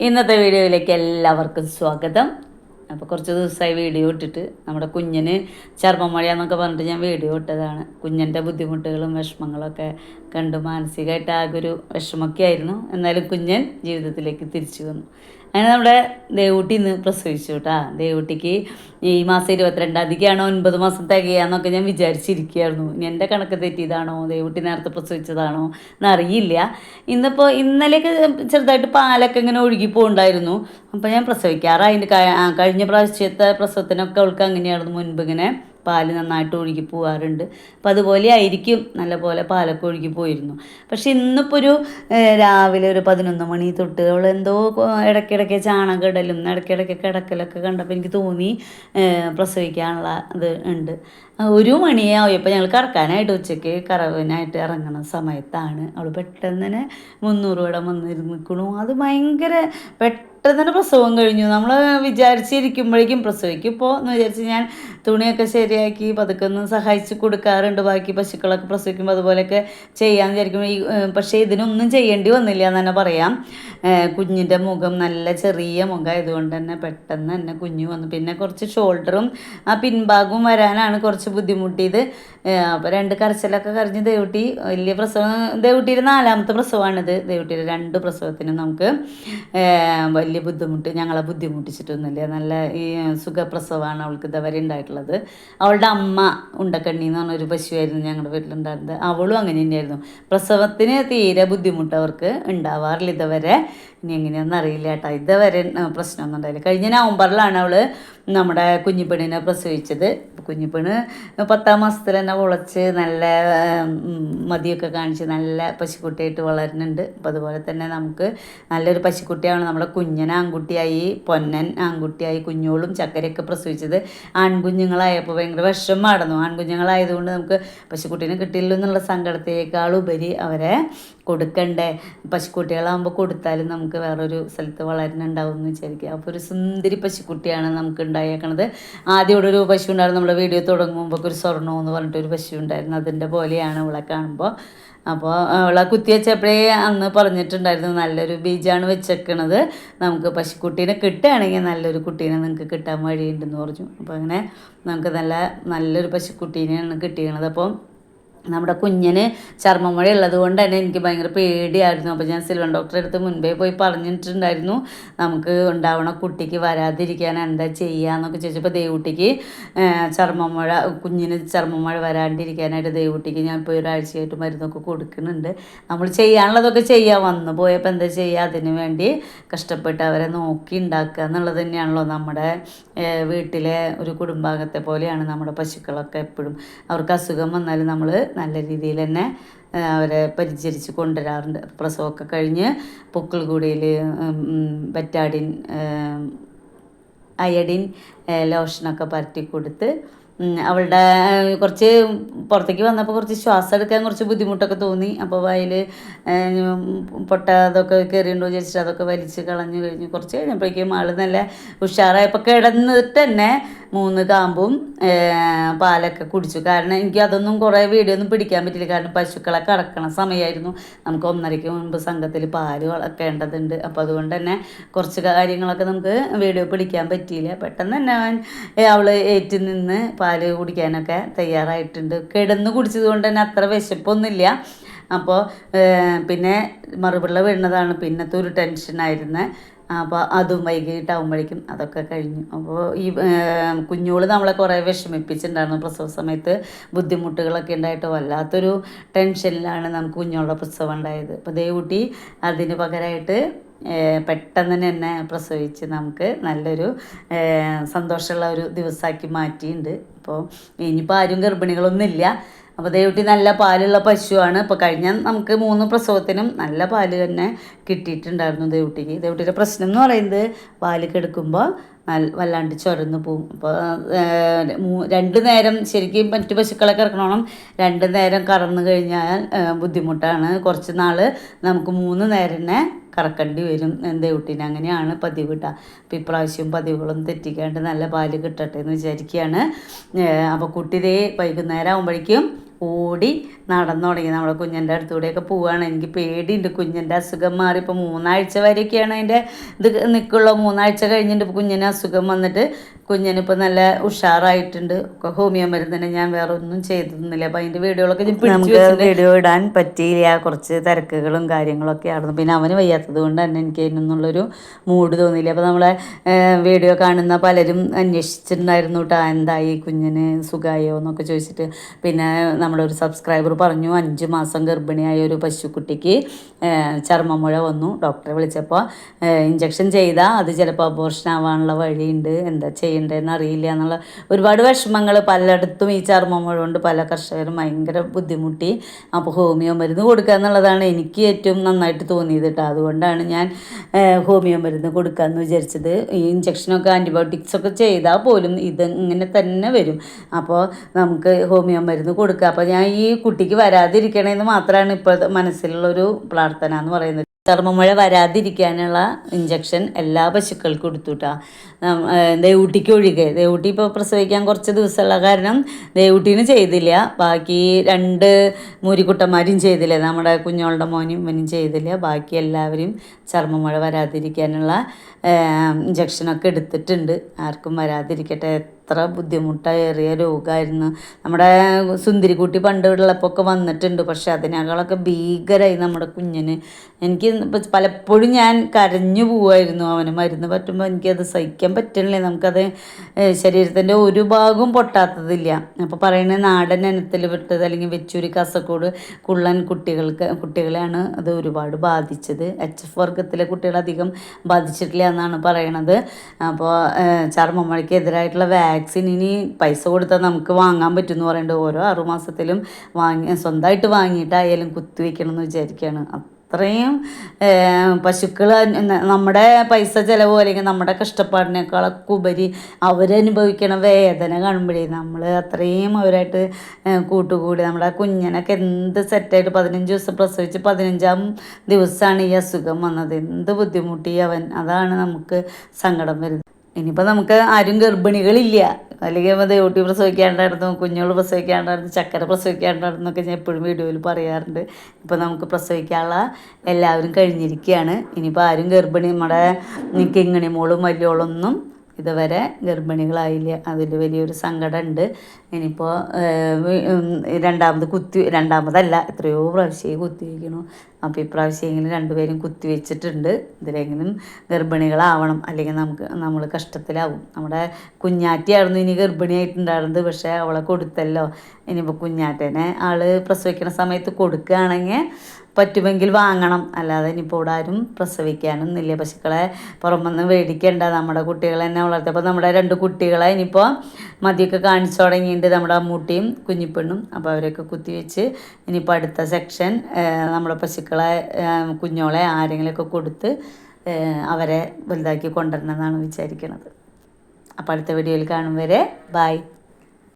ഇന്നത്തെ വീഡിയോയിലേക്ക് എല്ലാവർക്കും സ്വാഗതം. അപ്പോൾ കുറച്ച് ദിവസമായി വീഡിയോ ഇട്ടിട്ട് നമ്മുടെ കുഞ്ഞിന് ചർമ്മം മഴയാന്നൊക്കെ പറഞ്ഞിട്ട് ഞാൻ വീഡിയോ ഇട്ടതാണ്. കുഞ്ഞിന്റെ ബുദ്ധിമുട്ടുകളും വിഷമങ്ങളൊക്കെ കണ്ടു മാനസികമായിട്ട് ആകെ ഒരു വിഷമമൊക്കെ ആയിരുന്നു. എന്നാലും കുഞ്ഞൻ ജീവിതത്തിലേക്ക് തിരിച്ചു വന്നു. അങ്ങനെ നമ്മുടെ ദേവൂട്ടി ഇന്ന് പ്രസവിച്ചു കേട്ടാ ദേവൂട്ടിക്ക് ഈ മാസം ഇരുപത്തിരണ്ടാം തീയതിക്കാണോ ഒൻപത് മാസം തികയാന്നൊക്കെ ഞാൻ വിചാരിച്ചിരിക്കുകയായിരുന്നു. ഇനി എന്റെ കണക്ക് തെറ്റിയതാണോ? ദേവൂട്ടി നേരത്തെ പ്രസവിച്ചതാണോ എന്നറിയില്ല. ഇന്നിപ്പോൾ ഇന്നലെയൊക്കെ ചെറുതായിട്ട് പാലൊക്കെ ഇങ്ങനെ ഒഴുകി പോകുന്നുണ്ടായിരുന്നു അപ്പോൾ ഞാൻ പ്രസവിക്കാറായി. കഴിഞ്ഞ പ്രാവശ്യത്തെ പ്രസവത്തിനൊക്കെ അവൾക്ക് അങ്ങനെയായിരുന്നു. മുൻപ് ഇങ്ങനെ പാൽ നന്നായിട്ട് ഒഴുകി പോകാറുണ്ട് അപ്പം അതുപോലെ ആയിരിക്കും നല്ല പോലെ പാലൊക്കെ ഒഴുകി പോയിരുന്നു. പക്ഷെ ഇന്നിപ്പോൾ ഒരു രാവിലെ ഒരു പതിനൊന്ന് മണി തൊട്ട് അവൾ എന്തോ ഇടയ്ക്കിടയ്ക്ക് ചാണകം ഇടലും ഇടയ്ക്കിടയ്ക്ക് കിടക്കലൊക്കെ കണ്ടപ്പോൾ എനിക്ക് തോന്നി പ്രസവിക്കാനുള്ള ഇത് ഉണ്ട്. ഒരു മണിയായപ്പോൾ ഞങ്ങൾ കറക്കാനായിട്ട് ഉച്ചയ്ക്ക് കറവിനായിട്ട് ഇറങ്ങണ സമയത്താണ് അവൾ പെട്ടെന്ന് തന്നെ മുന്നൂറ് വടം വന്നിരുന്നിക്കണു അത് ഭയങ്കര പെട്ടെന്ന് തന്നെ പ്രസവം കഴിഞ്ഞു. നമ്മൾ വിചാരിച്ചിരിക്കുമ്പോഴേക്കും പ്രസവിക്കും. ഇപ്പോൾ എന്ന് വിചാരിച്ച് ഞാൻ തുണിയൊക്കെ ശരിയാക്കി പതുക്കെ ഒന്ന് സഹായിച്ച് കൊടുക്കാറുണ്ട്. ബാക്കി പശുക്കളൊക്കെ പ്രസവിക്കുമ്പോൾ അതുപോലെയൊക്കെ ചെയ്യാമെന്ന് വിചാരിക്കും ഈ പക്ഷേ ഇതിനൊന്നും ചെയ്യേണ്ടി വന്നില്ല എന്ന് തന്നെ പറയാം. കുഞ്ഞിന്റെ മുഖം നല്ല ചെറിയ മുഖം ആയതുകൊണ്ട് തന്നെ പെട്ടെന്ന് തന്നെ കുഞ്ഞു വന്നു. പിന്നെ കുറച്ച് ഷോൾഡറും ആ പിൻഭാഗവും വരാനാണ് കുറച്ച് ബുദ്ധിമുട്ടിയത്. അപ്പോൾ രണ്ട് കരച്ചിലൊക്കെ കരഞ്ഞ് ദേവുട്ടി വലിയ പ്രസവം ദേവുട്ടിയുടെ നാലാമത്തെ പ്രസവമാണിത്. ദേവുട്ടിയുടെ രണ്ട് പ്രസവത്തിനും നമുക്ക് ഏഹ്, വലിയ ബുദ്ധിമുട്ട് ഞങ്ങളെ ബുദ്ധിമുട്ടിച്ചിട്ടൊന്നുമില്ല. നല്ല ഈ സുഖപ്രസവമാണ് അവൾക്ക് ഇതുവരെ ഉണ്ടായിട്ടുള്ളത്. അവളുടെ അമ്മ ഉണ്ടക്കണ്ണി എന്ന് പറഞ്ഞൊരു പശുവായിരുന്നു ഞങ്ങളുടെ വീട്ടിലുണ്ടായിരുന്നത്. അവളും അങ്ങനെ തന്നെയായിരുന്നു. പ്രസവത്തിന് തീരെ ബുദ്ധിമുട്ട് അവർക്ക് ഉണ്ടാവാറില്ല ഇതുവരെ. ഇനി എങ്ങനെയാണെന്ന് അറിയില്ല കേട്ടോ. ഇതുവരെ പ്രശ്നമൊന്നും ഉണ്ടായില്ല. കഴിഞ്ഞ നവംബറിലാണ് അവൾ നമ്മുടെ കുഞ്ഞിപ്പെണ്ണിനെ പ്രസവിച്ചത്. കുഞ്ഞിപ്പെണ്ണ് പത്താം മാസത്തിൽ തന്നെ ഉളച്ച് നല്ല മതിയൊക്കെ കാണിച്ച് നല്ല പശുക്കുട്ടിയായിട്ട് വളരുന്നുണ്ട്. അപ്പം അതുപോലെ തന്നെ നമുക്ക് നല്ലൊരു പശുക്കുട്ടിയാണ് നമ്മുടെ കുഞ്ഞൻ ആൺകുട്ടിയായി പൊന്നൻ ആൺകുട്ടിയായി കുഞ്ഞോളും ചക്കരയൊക്കെ പ്രസവിച്ചത് ആൺകുഞ്ഞുങ്ങളായപ്പോൾ ഭയങ്കര വിഷമമായിരുന്നു. ആൺകുഞ്ഞുങ്ങളായതുകൊണ്ട് നമുക്ക് പശുക്കുട്ടീനെ കിട്ടിയില്ല എന്നുള്ള സങ്കടത്തേക്കാൾ ഉപരി അവരെ കൊടുക്കണ്ടേ? പശുക്കുട്ടികളാകുമ്പോൾ കൊടുത്താലും നമുക്ക് വേറൊരു സ്ഥലത്ത് വളരുന്നുണ്ടാവും എന്ന് വിചാരിക്കുക. അപ്പോൾ ഒരു സുന്ദരി പശുക്കുട്ടിയാണ് നമുക്ക് ഉണ്ടായേക്കണത്. ആദ്യം ഇവിടെ ഒരു പശു ഉണ്ടായിരുന്നു. നമ്മുടെ വീഡിയോ തുടങ്ങുമ്പോൾ ഒരു സ്വർണം എന്ന് പറഞ്ഞിട്ട് ഒരു പശു ഉണ്ടായിരുന്നു. അതിന്റെ പോലെയാണ് ഇവിടെ കാണുമ്പോൾ അപ്പോൾ അവളെ കുത്തിവെച്ചപ്പോഴേ അന്ന് പറഞ്ഞിട്ടുണ്ടായിരുന്നു നല്ലൊരു ബീജാണ് വെച്ചേക്കണത്. നമുക്ക് പശുക്കുട്ടീനെ കിട്ടുകയാണെങ്കിൽ നല്ലൊരു കുട്ടീനെ നിങ്ങൾക്ക് കിട്ടാൻ വഴിയുണ്ടെന്ന് പറഞ്ഞു. അപ്പോൾ അങ്ങനെ നമുക്ക് നല്ല നല്ലൊരു പശുക്കുട്ടീനെയാണ് കിട്ടിയത് അപ്പോൾ നമ്മുടെ കുഞ്ഞിന് ചർമ്മമുഴ ഉള്ളത് കൊണ്ട് തന്നെ എനിക്ക് ഭയങ്കര പേടിയായിരുന്നു. അപ്പോൾ ഞാൻ സിൽവൻ ഡോക്ടറെ അടുത്ത് മുൻപേ പോയി പറഞ്ഞിട്ടുണ്ടായിരുന്നു. നമുക്ക് ഉണ്ടാവണ കുട്ടിക്ക് വരാതിരിക്കാൻ എന്താ ചെയ്യുക എന്നൊക്കെ ചോദിച്ചപ്പോൾ ദേവുട്ടിക്ക് ചർമ്മമുഴ കുഞ്ഞിന് ചർമ്മമുഴ വരാണ്ടിരിക്കാനായിട്ട് ദേവുട്ടിക്ക് ഞാൻ ഇപ്പോൾ ഒരാഴ്ചയായിട്ട് മരുന്നൊക്കെ കൊടുക്കുന്നുണ്ട്. നമ്മൾ ചെയ്യാനുള്ളതൊക്കെ ചെയ്യുക വന്നു പോയപ്പോൾ എന്താ ചെയ്യുക അതിന് വേണ്ടി കഷ്ടപ്പെട്ട് അവരെ നോക്കി ഉണ്ടാക്കുക എന്നുള്ളത് തന്നെയാണല്ലോ നമ്മുടെ വീട്ടിലെ ഒരു കുടുംബാംഗത്തെ പോലെയാണ് നമ്മുടെ പശുക്കളൊക്കെ എപ്പോഴും. അവർക്ക് അസുഖം വന്നാലും നമ്മൾ നല്ല രീതിയിൽ തന്നെ അവരെ പരിചരിച്ച് കൊണ്ടുവരാറുണ്ട്. പ്രസവമൊക്കെ കഴിഞ്ഞ് പൊക്കിൾ കൂടിയിൽ ബറ്റാഡിൻ അയഡിൻ ലോഷനൊക്കെ പരട്ടി കൊടുത്ത് അവളുടെ കുറച്ച് പുറത്തേക്ക് വന്നപ്പോൾ കുറച്ച് ശ്വാസം എടുക്കാൻ കുറച്ച് ബുദ്ധിമുട്ടൊക്കെ തോന്നി. അപ്പോൾ വായിൽ പൊട്ട അതൊക്കെ കയറിയുണ്ടോ വിചാരിച്ചിട്ട് അതൊക്കെ വലിച്ച് കളഞ്ഞു കഴിഞ്ഞു. കുറച്ച് കഴിഞ്ഞപ്പോഴേക്കും ആൾ നല്ല ഉഷാറായപ്പോൾ കിടന്നിട്ട് തന്നെ മൂന്ന് കാമ്പും പാലൊക്കെ കുടിച്ചു. കാരണം എനിക്ക് അതൊന്നും കുറേ വീഡിയോ ഒന്നും പിടിക്കാൻ പറ്റില്ല കാരണം പശുക്കളെ കറക്കണ സമയമായിരുന്നു നമുക്ക് ഒന്നരയ്ക്ക് മുൻപ് സംഘത്തിൽ പാൽ വളർക്കേണ്ടതുണ്ട് അപ്പോൾ അതുകൊണ്ട് തന്നെ കുറച്ച് കാര്യങ്ങളൊക്കെ നമുക്ക് വീഡിയോ പിടിക്കാൻ പറ്റിയില്ല. പെട്ടെന്ന് തന്നെ അവൾ ഏറ്റു നിന്ന് പാൽ കുടിക്കാനൊക്കെ തയ്യാറായിട്ടുണ്ട്. കിടന്ന് കുടിച്ചത് കൊണ്ട് തന്നെ അത്ര വിശപ്പൊന്നുമില്ല. അപ്പോൾ പിന്നെ മറുപിള്ള വീണതാണ്. പിന്നത്തെ ഒരു ടെൻഷനായിരുന്നത് അപ്പോൾ അതും വൈകിട്ടാകുമ്പോഴേക്കും അതൊക്കെ കഴിഞ്ഞു. അപ്പോൾ ഈ കുഞ്ഞുകൾ നമ്മളെ കുറേ വിഷമിപ്പിച്ചിട്ടുണ്ടായിരുന്നു. പ്രസവ സമയത്ത് ബുദ്ധിമുട്ടുകളൊക്കെ ഉണ്ടായിട്ട് വല്ലാത്തൊരു ടെൻഷനിലാണ് നമുക്ക് കുഞ്ഞോളുടെ പ്രസവം ഉണ്ടായത്. അപ്പോൾ ദേവുട്ടി അതിന് പകരമായിട്ട് പെട്ടെന്ന് തന്നെ എന്നെ പ്രസവിച്ച് നമുക്ക് നല്ലൊരു സന്തോഷമുള്ള ഒരു ദിവസമാക്കി മാറ്റിയിട്ടുണ്ട്. അപ്പോൾ ഇനിയിപ്പോൾ ആരും ഗർഭിണികളൊന്നുമില്ല. അപ്പോൾ ദേവുട്ടി നല്ല പാലുള്ള പശുവാണ്. ഇപ്പോൾ കഴിഞ്ഞ നമുക്ക് മൂന്ന് പ്രസവത്തിനും നല്ല പാൽ തന്നെ കിട്ടിയിട്ടുണ്ടായിരുന്നു ദേവുട്ടിക്ക് ദേവുട്ടിയുടെ പ്രശ്നം എന്ന് പറയുന്നത് പാൽ കെടുക്കുമ്പോൾ വല്ലാണ്ട് ചുരന്ന് പോവും. അപ്പോൾ രണ്ട് നേരം ശരിക്കും മറ്റു പശുക്കളൊക്കെ ഇറക്കണോണം. രണ്ട് നേരം കറന്നു കഴിഞ്ഞാൽ ബുദ്ധിമുട്ടാണ്. കുറച്ച് നാൾ നമുക്ക് മൂന്ന് നേരം തന്നെ കറക്കേണ്ടി വരും. ദേവുട്ടിന് അങ്ങനെയാണ് പതിവ് കിട്ടുക അപ്പം ഇപ്രാവശ്യം പതിവുകളും തെറ്റിക്കാണ്ട് നല്ല പാൽ കിട്ടട്ടെ എന്ന് വിചാരിക്കുകയാണ് അപ്പോൾ കുട്ടി ദേ വൈകുന്നേരം ആകുമ്പോഴേക്കും ഓടി നടന്നു തുടങ്ങി. നമ്മുടെ കുഞ്ഞിന്റെ അടുത്തൂടെയൊക്കെ പോവുകയാണ്. എനിക്ക് പേടിയുണ്ട്. കുഞ്ഞിന്റെ അസുഖം മാറി ഇപ്പോൾ മൂന്നാഴ്ച വരെയൊക്കെയാണ് അതിന്റെ ഇത് നിൽക്കുള്ളൂ. മൂന്നാഴ്ച കഴിഞ്ഞിട്ട് കുഞ്ഞിന് അസുഖം വന്നിട്ട് കുഞ്ഞിനിപ്പോൾ നല്ല ഉഷാറായിട്ടുണ്ട്. ഹോമിയോ മരുന്നിനെ ഞാൻ വേറെ ഒന്നും ചെയ്തിരുന്നില്ല. അപ്പം അതിന്റെ വീഡിയോകളൊക്കെ നമുക്ക് വീഡിയോ ഇടാൻ പറ്റിയില്ല. കുറച്ച് തിരക്കുകളും കാര്യങ്ങളൊക്കെ ആയിരുന്നു. പിന്നെ അവന് വയ്യാത്തത് കൊണ്ട് തന്നെ എനിക്ക് അതിനൊന്നുള്ളൊരു മൂഡ് തോന്നിയില്ല. അപ്പോൾ നമ്മളെ വീഡിയോ കാണുന്ന പലരും അന്വേഷിച്ചിട്ടുണ്ടായിരുന്നു കേട്ടോ എന്തായി കുഞ്ഞിന്? സുഖമായോ എന്നൊക്കെ ചോദിച്ചിട്ട്. പിന്നെ നമ്മുടെ ഒരു സബ്സ്ക്രൈബർ പറഞ്ഞു അഞ്ച് മാസം ഗർഭിണിയായ ഒരു പശുക്കുട്ടിക്ക് ചർമ്മമുഴ വന്നു. ഡോക്ടറെ വിളിച്ചപ്പോൾ ഇഞ്ചക്ഷൻ ചെയ്താൽ അത് ചിലപ്പോൾ അബോർഷൻ ആവാനുള്ള വഴിയുണ്ട്. എന്താ ചെയ്യേണ്ടതെന്ന് അറിയില്ല എന്നുള്ള ഒരുപാട് വിഷമങ്ങൾ പലയിടത്തും ഈ ചർമ്മം മുഴുവൻ പല കർഷകരും ഭയങ്കര ബുദ്ധിമുട്ടി. അപ്പോൾ ഹോമിയോ മരുന്ന് കൊടുക്കുക എന്നുള്ളതാണ് എനിക്ക് ഏറ്റവും നന്നായിട്ട് തോന്നിയത് കേട്ടോ. അതുകൊണ്ടാണ് ഞാൻ ഹോമിയോ മരുന്ന് കൊടുക്കാമെന്ന് വിചാരിച്ചത്. ഈ ഇഞ്ചക്ഷനൊക്കെ ആന്റിബയോട്ടിക്സ് ഒക്കെ ചെയ്താൽ പോലും ഇത് ഇങ്ങനെ തന്നെ വരും. അപ്പോൾ നമുക്ക് ഹോമിയോ മരുന്ന് കൊടുക്കുക അപ്പോൾ ഞാൻ ഈ കുട്ടിക്ക് വരാതിരിക്കണമെന്ന് മാത്രമാണ് ഇപ്പോഴത്തെ മനസ്സിലുള്ളൊരു പ്രാർത്ഥന എന്ന് പറയുന്നത്. ചർമ്മമുഴ വരാതിരിക്കാനുള്ള ഇഞ്ചക്ഷൻ എല്ലാ പശുക്കൾക്കും കൊടുത്തുട്ടാ ദേവൂട്ടിക്ക് ഒഴികെ. ദേവൂട്ടി ഇപ്പോൾ പ്രസവിക്കാൻ കുറച്ച് ദിവസമുള്ള കാരണം ദേവൂട്ടീന് ചെയ്തില്ല. ബാക്കി രണ്ട് മൂരിക്കുട്ടന്മാരും ചെയ്തില്ല. നമ്മുടെ കുഞ്ഞോളുടെ മോനും ഇവനും ചെയ്തില്ല. ബാക്കി എല്ലാവരും ചർമ്മമുഴ വരാതിരിക്കാനുള്ള ഇഞ്ചക്ഷനൊക്കെ എടുത്തിട്ടുണ്ട്. ആർക്കും വരാതിരിക്കട്ടെ എത്ര ബുദ്ധിമുട്ടേറിയ രോഗമായിരുന്നു നമ്മുടെ സുന്ദരിക്കുട്ടി പണ്ട് ഉള്ളപ്പോൾ വന്നിട്ടുണ്ട്. പക്ഷെ അതിനേക്കാളൊക്കെ ഭീകരമായി നമ്മുടെ കുഞ്ഞിന്. എനിക്ക് പലപ്പോഴും ഞാൻ കരഞ്ഞു പോവായിരുന്നു. അവന് മരുന്ന് പറ്റുമ്പോൾ എനിക്കത് സഹിക്കാൻ പറ്റണില്ല. നമുക്കത് ശരീരത്തിന്റെ ഒരു ഭാഗവും പൊട്ടാത്തതില്ല. അപ്പോൾ പറയുന്നത് നാടൻ ഇനത്തിൽ വിട്ടത് അല്ലെങ്കിൽ വെച്ചൂരി കാസർഗോഡ് കുള്ളൻ കുട്ടികൾക്ക് കുട്ടികളെയാണ് അത് ഒരുപാട് ബാധിച്ചത്. എച്ച് എഫ് വർഗത്തിലെ കുട്ടികളധികം ബാധിച്ചിട്ടില്ല എന്നാണ് പറയണത്. അപ്പോൾ ചർമ്മമഴയ്ക്ക് എതിരായിട്ടുള്ള വാക്സിൻ ഇനി പൈസ കൊടുത്താൽ നമുക്ക് വാങ്ങാൻ പറ്റും എന്ന് പറയുന്നുണ്ട്. ഓരോ ആറുമാസത്തിലും വാങ്ങി സ്വന്തമായിട്ട് വാങ്ങിയിട്ടായാലും കുത്തിവെക്കണം എന്ന് വിചാരിക്കുകയാണ്. അത്രയും പശുക്കൾ നമ്മുടെ പൈസ ചിലവ് അല്ലെങ്കിൽ നമ്മുടെ കഷ്ടപ്പാടിനേക്കാളൊക്കെ ഉപരി അവരനുഭവിക്കണ വേദന കാണുമ്പോഴേ നമ്മൾ അത്രയും അവരായിട്ട് കൂട്ടുകൂടി. നമ്മുടെ കുഞ്ഞിനൊക്കെ എന്ത് സെറ്റായിട്ട് പതിനഞ്ച് ദിവസം പ്രസവിച്ച് പതിനഞ്ചാം ദിവസമാണ് ഈ അസുഖം വന്നത്. എന്ത് ബുദ്ധിമുട്ടി അവൻ. അതാണ് നമുക്ക് സങ്കടം വരുന്നത്. ഇനിയിപ്പോൾ നമുക്ക് ആരും ഗർഭിണികളില്ല. അല്ലെങ്കിൽ ദേവൂട്ടി പ്രസവിക്കാണ്ടായിരുന്നു കുഞ്ഞുങ്ങൾ പ്രസവിക്കാണ്ടായിരുന്നു ചക്കര പ്രസവിക്കാണ്ടായിരുന്നു എന്നൊക്കെ ഞാൻ എപ്പോഴും വീഡിയോയിൽ പറയാറുണ്ട്. ഇപ്പോൾ നമുക്ക് പ്രസവിക്കാനുള്ള എല്ലാവരും കഴിഞ്ഞിരിക്കുകയാണ്. ഇനിയിപ്പോൾ ആരും ഗർഭിണി നമ്മുടെ കിങ്ങിണി മോളും വലിയോളൊന്നും ഇതുവരെ ഗർഭിണികളായില്ല? അതിൽ വലിയൊരു സങ്കടമുണ്ട്. ഇനിയിപ്പോൾ രണ്ടാമത് കുത്തി രണ്ടാമതല്ല എത്രയോ പ്രാവശ്യം കുത്തി വയ്ക്കണു അപ്പോൾ ഇപ്രാവശ്യമെങ്കിലും രണ്ടുപേരും കുത്തി വെച്ചിട്ടുണ്ട്. ഇതിലെങ്കിലും ഗർഭിണികളാവണം. അല്ലെങ്കിൽ നമുക്ക് നമ്മൾ കഷ്ടത്തിലാവും. നമ്മുടെ കുഞ്ഞാറ്റിയായിരുന്നു ഇനി ഗർഭിണിയായിട്ടുണ്ടായിരുന്നത് പക്ഷേ അവളെ കൊടുത്തല്ലോ. ഇനിയിപ്പോൾ കുഞ്ഞാറ്റേനെ ആൾ പ്രസവിക്കുന്ന സമയത്ത് കൊടുക്കുകയാണെങ്കിൽ പറ്റുമെങ്കിൽ വാങ്ങണം. അല്ലാതെ ഇനിയിപ്പോൾ ഇവിടെ ആരും പ്രസവിക്കാനൊന്നുമില്ല. പശുക്കളെ പുറമെന്ന് മേടിക്കേണ്ട നമ്മുടെ കുട്ടികളെ തന്നെ വളർത്തിയപ്പോൾ നമ്മുടെ രണ്ട് കുട്ടികളെ ഇനിയിപ്പോൾ മതിയൊക്കെ കാണിച്ചു തുടങ്ങിയിട്ടുണ്ട് നമ്മുടെ അമ്മൂട്ടിയും കുഞ്ഞിപ്പെണ്ണും. അപ്പോൾ അവരെയൊക്കെ കുത്തിവെച്ച് ഇനിയിപ്പോൾ അടുത്ത സെക്ഷൻ നമ്മുടെ പശുക്കളെ കുഞ്ഞോളെ ആരെങ്കിലുമൊക്കെ കൊടുത്ത് അവരെ വലുതാക്കി കൊണ്ടുവരണമെന്നാണ് വിചാരിക്കുന്നത് അപ്പോൾ അടുത്ത വീഡിയോയിൽ കാണും വരെ. ബായ്